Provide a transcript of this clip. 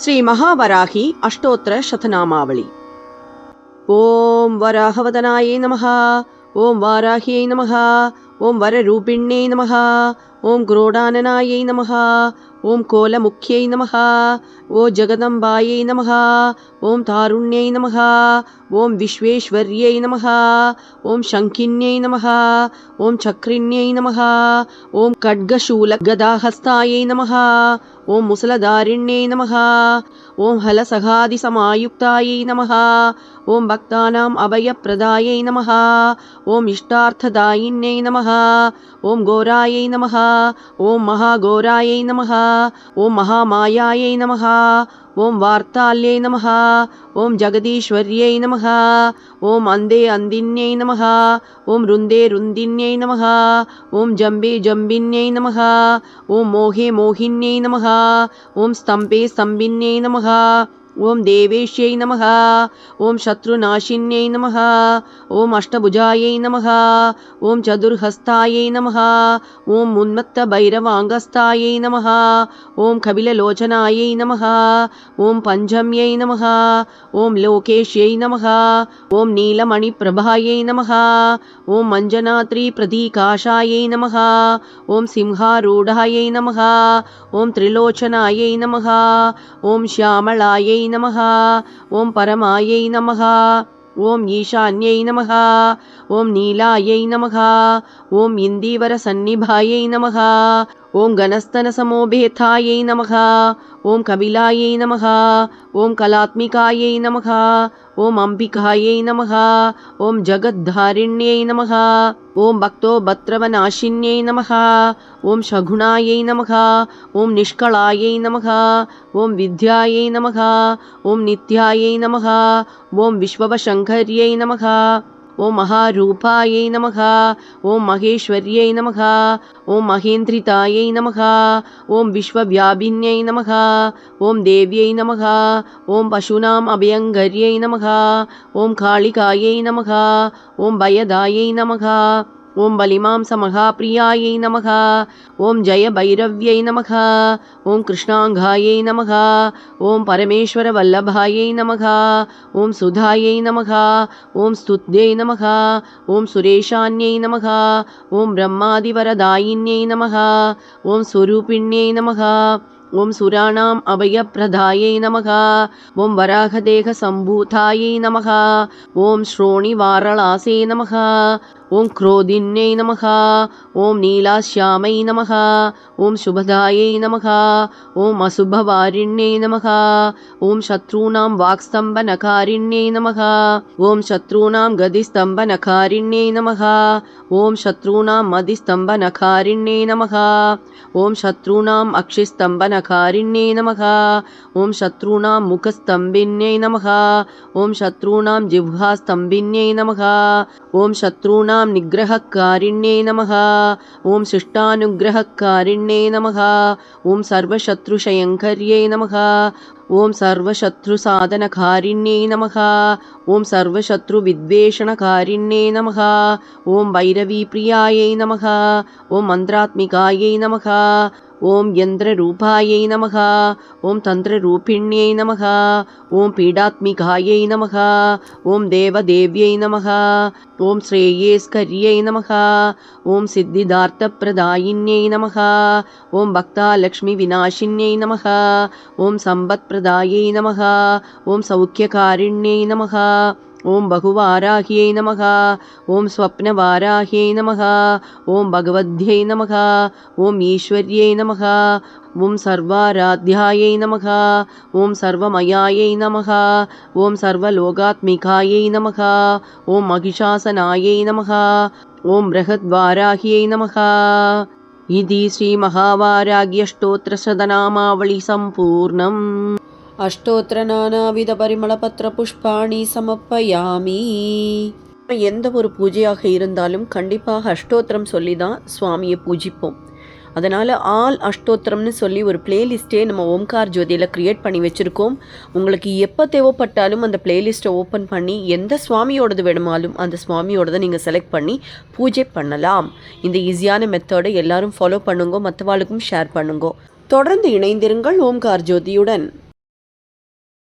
ಶ್ರೀ ಮಹಾವರಾಹಿ ಅಷ್ಟೋತ್ತರ ಶತನಾಮಾವಳಿ ಓಂ ವರಾಹವದನಾಯೇ ನಮಃ ಓಂ ವಾರಾಹ್ಯೈ ನಮಃ ಓಂ ವರರೂಪಿಣ್ಯೈ ನಮಃ ಓಂ ಗ್ರೋಡಾನನಾಯೈ ನಮಃ ಓಂ ಕೋಲಮುಖ್ಯೈ ನಮಃ ಓ ಜಗದಂಬಾಯೈ ನಮಃ ಓಂ ತಾರುಣ್ಯೈ ನಮಃ ஓம் விஸ்வேஸ்வர்யை நமகா ஓம் சங்கின்யை நமகா ஓம் சக்ரிண்யை நமகா ஓம் கட்கசூல கதாஹஸ்தாயை நமகா ஓம் முசலதாரிண்யை நமகா ஓம் ஹலசகாதி சமாயுக்தாயை நமகா ஓம் பக்தானாம் அபயப்பிரதாயை நமகா ஓம் இஷ்டார்த்ததாயின்யை நமகா ஓம் கோராயை நமகா ஓம் மகாகோராயை நமகா ஓம் மகாமாயாயை நமகா ஓம் வார்த்தால்யை நமः ஓம் ஜெகதீஸ்வர்யை நமः ஓம் அந்தே அந்தின்யை நமः ஓம் ருந்தே ருந்தின்யை நமः ஓம் ஜம்பே ஜம்பின்யை நமः ஓம் மோகே மோகின்யை நமः ஓம் ஸ்தம்பே ஸ்தம்பின்யை நமः ஓம் தேவேஷ்யை நமகா ஓம் சத்ருநாஷின்யை நமகா ஓம் அஷ்டபுஜாயை நமகா ஓம் சதுர்ஹஸ்தாயை நமகா ஓம் உன்மத்த பைரவாங்கஸ்தாயை நமகா ஓம் கபிலலோச்சனாயை நமகா ஓம் பஞ்சம்யை நமகா ஓம் லோகேஷ்யை நமகா ஓம் நீலமணி பிரபாயை நமகா ஓம் மஞ்சநாத்ரி பிரதீகாஷாயை நமகா ஓம் சிம்ஹாரூடாயை நமகா ஓம் திரிலோச்சனாயை நமகா ஓம் ஷியாமளாயை परमायै नमः ॐ परमायै नमः ॐ ईशान्यै नमः ॐ नीलायै नमः ॐ इन्दीवरसन्निभायै नमः ओम गणस्तन समो गणस्तनसमोभेथायै नम ओम कबिलाय नम ओम कलात्मिकाय नम ओम अंबिकाय नम ओम जगद्धारिण्य नम ओम भक्तो भद्रवनाशिन्य नम ओम शगुणायै नम ओम निष्कलाय नम ओम विद्याय नम ओम नित्यायै नम ओम विश्वशंकर्य नम ओम महारूपाय नम ओं महेश्वर्य नम ओं महेन्द्रिताय नम ॐ विश्वव्यापिन्यै नम ॐ देव्य नम ॐ पशूनाम् अभयङ्कर्यै नमः ॐ कालिकायै नमः ॐ नमः। ஓம் பலிமாம்சமகாப்பிரியாயை நமः ஓம் ஜய பைரவ்யை நமः ஓம் கிருஷ்ணாங்காயை நமः ஓம் பரமேஸ்வர வல்லபாயை நமः ஓம் சுதாயை நமः ஓம் ஸ்துத்யை நமः ஓம் சுரேஷான்யை நமः ஓம் பிரம்மாதிவரதாயின்யை நமः ஓம் ஸ்வரூபிண்யை நமः ஓம் சுராணாம் அபயப்பிரதாயை நமः ஓம் வராகதேக சம்பூதாயை நமः ஓம் ஸ்ரோணி ஸ்ரோணிவாரளாசே நமः ஓம் குரோதின்யை நமகா ஓம் நீலாஷ்யாமை நமகா ஓம் சுபதாயை நமகா ஓம் அசுபவாரிண்யை நமகா ஓம் சத்ரூணாம் வாக்ஸ்தம்பனகாரிண்யை நமகா ஓம் சத்ரூணாம் கதிஸ்தம்பனகாரிண்யை நமகா ஓம் சத்ரூணாம் மதிஸ்தம்பனகாரிண்யை நமகா ஓம் சத்ரூணாம் அக்ஷிஸ்தம்பனகாரிண்யை நமகா ஓம் சத்ரூணாம் முகஸ்தம்பின்யை நமகா ஓம் சத்ரூணாம் ஜிஹ்வாஸ்தம்பின்யை நமகா ஓம் சத்ரூணாம் நிகிரகக்காரிண்யை நமः ஓம் சிஷ்டானுகிரகக்காரிண்யை நமः ஓம் சர்வசத்ருஷயங்கர்யை நமः ஓம் சர்வசத்ருசாதனகாரிண்யை நமः ஓம் சர்வசத்ருவித்வேஷணகாரிண்யை நமः ஓம் பைரவீப்ரியாயை நமः ஓம் மந்திராத்மிகாயை நமः ஓம் யந்திரரூபாயை நமகா ஓம் தந்திரரூபிண்யை நமகா ஓம் பீடாத்மிகாயை நமகா ஓம் தேவதேவியை நமகா ஓம் ஸ்ரேயேஸ்கரியை நமகா ஓம் சித்திதார்த்தப்பிரதாயின்யை நமகா ஓம் பக்தாலக்ஷ்மிவிநாசின்யை நமகா ஓம் சம்பத்பிரதாயை நமகா ஓம் சௌக்கியகாரிண்யை நமகா ஓம் பகுவாராகியை நமः ஓம் ஸ்வப்னவாராகியை நமः ஓம் பகவத்யை நமः ஓம் ஈஸ்வர்யை நமः ஓம் சர்வாராத்யாயை நமः ஓம் சர்வமயாயை நமः ஓம் சர்வலோகாத்மிகாயை நமः ஓம் மகிஷாசனாயை நமः ஓம் बृहद्वाराह्यै नमः इति श्रीमहावाराग्यष्टोत्रशतनामावळि सम्पूर्णम् அஷ்டோத்திரநானாவிதபரிமளபத்திரபுஷ்பாணி சமர்ப்பயாமி. எந்த ஒரு பூஜையாக இருந்தாலும் கண்டிப்பாக அஷ்டோத்திரம் சொல்லி தான் சுவாமியை பூஜிப்போம். அதனால் ஆல் அஷ்டோத்திரம்னு சொல்லி ஒரு பிளேலிஸ்ட்டே நம்ம ஓம்கார் ஜோதியில் க்ரியேட் பண்ணி வச்சுருக்கோம். உங்களுக்கு எப்போ தேவைப்பட்டாலும் அந்த பிளேலிஸ்ட்டை ஓப்பன் பண்ணி எந்த சுவாமியோடது வேணுமாலும் அந்த சுவாமியோடதை நீங்கள் செலக்ட் பண்ணி பூஜை பண்ணலாம். இந்த ஈஸியான மெத்தடை எல்லாரும் ஃபாலோ பண்ணுங்க மற்றவாளுக்கும் ஷேர் பண்ணுங்க. தொடர்ந்து இணைந்திருங்கள் ஓம்கார் ஜோதியுடன்.